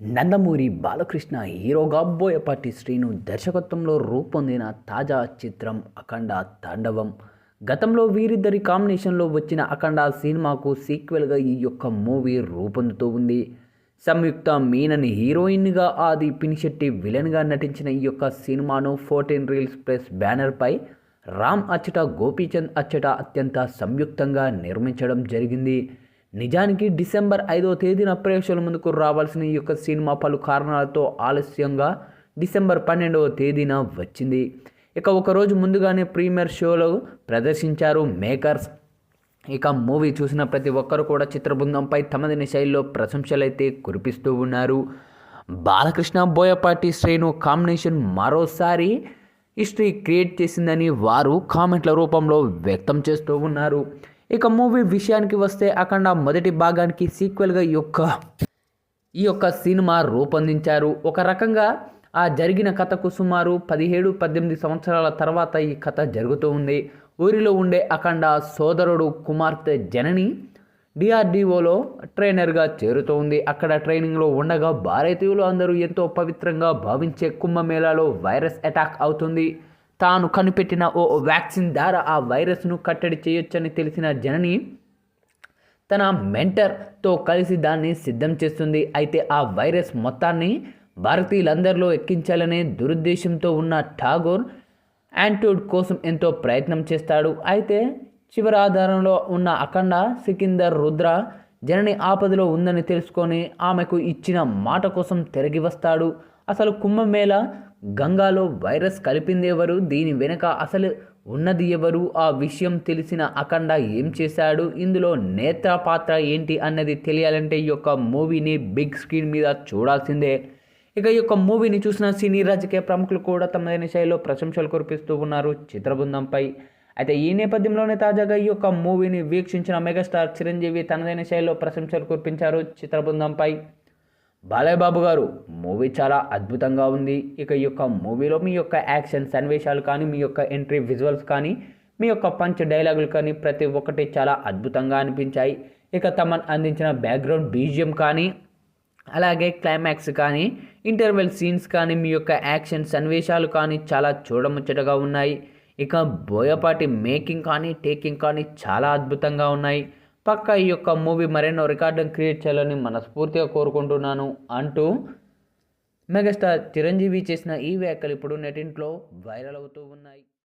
నందమూరి బాలకృష్ణ హీరోగా బోయపాటి శ్రీను దర్శకత్వంలో రూపొందిన తాజా చిత్రం అఖండ తాండవం. గతంలో వీరిద్దరి కాంబినేషన్లో వచ్చిన అఖండ సినిమాకు సీక్వెల్గా ఈ యొక్క మూవీ రూపొందుతూ ఉంది. సంయుక్త మీనన్ హీరోయిన్గా ఆది పినిశెట్టి విలన్గా నటించిన ఈ యొక్క సినిమాను ఫోర్టీన్ రీల్స్ ప్లస్ బ్యానర్పై రామ్ అచ్చట గోపీచంద్ అచ్చట అత్యంత సంయుక్తంగా నిర్మించడం జరిగింది. నిజానికి డిసెంబర్ ఐదో తేదీన ప్రేక్షకుల ముందుకు రావాల్సిన ఈ యొక్క సినిమా పలు కారణాలతో ఆలస్యంగా డిసెంబర్ పన్నెండవ తేదీన వచ్చింది. ఇక ఒకరోజు ముందుగానే ప్రీమియర్ షోలో ప్రదర్శించారు మేకర్స్. ఇక మూవీ చూసిన ప్రతి ఒక్కరు కూడా చిత్రబృందంపై తమదిన శైలిలో ప్రశంసలైతే కురిపిస్తూ ఉన్నారు. బాలకృష్ణ బోయపాటి శ్రేణు కాంబినేషన్ మరోసారి హిస్టరీ క్రియేట్ చేసిందని వారు కామెంట్ల రూపంలో వ్యక్తం చేస్తూ ఉన్నారు. ఇక మూవీ విషయానికి వస్తే అఖండ మొదటి భాగానికి సీక్వెల్గా ఈ యొక్క ఈ యొక్క సినిమా రూపొందించారు. ఒక రకంగా ఆ జరిగిన కథకు సుమారు పదిహేడు పద్దెనిమిది సంవత్సరాల తర్వాత ఈ కథ జరుగుతూ ఉంది. ఊరిలో ఉండే అఖండ సోదరుడు కుమార్తె జనని డిఆర్డిఓలో ట్రైనర్గా చేరుతూ ఉంది. అక్కడ ట్రైనింగ్లో ఉండగా భారతీయులు అందరూ ఎంతో పవిత్రంగా భావించే కుంభమేళాలో వైరస్ అటాక్ అవుతుంది. తాను కనిపెట్టిన ఓ వ్యాక్సిన్ ద్వారా ఆ వైరస్ను కట్టడి చేయొచ్చని తెలిసిన జనని తన మెంటర్తో కలిసి దాన్ని సిద్ధం చేస్తుంది. అయితే ఆ వైరస్ మొత్తాన్ని భారతీయులందరిలో ఎక్కించాలనే దురుద్దేశంతో ఉన్న ఠాగూర్ యాంటోడ్ కోసం ఎంతో ప్రయత్నం చేస్తాడు. అయితే చివరి ఆధారంలో ఉన్న అఖండ సికిందర్ రుద్ర జనని ఆపదలో ఉందని తెలుసుకొని ఆమెకు ఇచ్చిన మాట కోసం తిరిగి వస్తాడు. అసలు కుంభమేళ గంగాలో వైరస్ కలిపింది ఎవరు? దీని వెనుక అసలు ఉన్నది ఎవరు? ఆ విషయం తెలిసిన అఖండ ఏం చేశాడు? ఇందులో నేత్ర పాత్ర ఏంటి అన్నది తెలియాలంటే ఈ యొక్క మూవీని బిగ్ స్క్రీన్ మీద చూడాల్సిందే. ఇక ఈ యొక్క మూవీని చూసిన సినీ రాజకీయ ప్రముఖులు కూడా తమదైన శైలిలో ప్రశంసలు కురిపిస్తూ ఉన్నారు చిత్రబృందంపై. అయితే ఈ నేపథ్యంలోనే తాజాగా ఈ యొక్క మూవీని వీక్షించిన మెగాస్టార్ చిరంజీవి తనదైన శైలిలో ప్రశంసలు కురిపించారు చిత్రబృందంపై. బాలయ్యబాబు గారు మూవీ చాలా అద్భుతంగా ఉంది. ఇక ఈ యొక్క మూవీలో మీ యొక్క యాక్షన్ సన్నివేశాలు కానీ మీ యొక్క ఎంట్రీ విజువల్స్ కానీ మీ యొక్క పంచ్ డైలాగులు కానీ ప్రతి ఒక్కటి చాలా అద్భుతంగా అనిపించాయి. ఇక తమన్ అందించిన బ్యాక్గ్రౌండ్ బీజియం కానీ అలాగే క్లైమాక్స్ కానీ ఇంటర్వెల్ సీన్స్ కానీ మీ యొక్క యాక్షన్ సన్నివేశాలు కానీ చాలా చూడముచ్చటగా ఉన్నాయి. ఇక బోయపాటి మేకింగ్ కానీ టేకింగ్ కానీ చాలా అద్భుతంగా ఉన్నాయి. పక్క ఈ యొక్క మూవీ మరెన్నో రికార్డును క్రియేట్ చేయాలని మనస్ఫూర్తిగా కోరుకుంటున్నాను అంటూ మెగాస్టార్ చిరంజీవి చేసిన ఈ వ్యాఖ్యలు ఇప్పుడు నెటింట్లో వైరల్ అవుతూ ఉన్నాయి.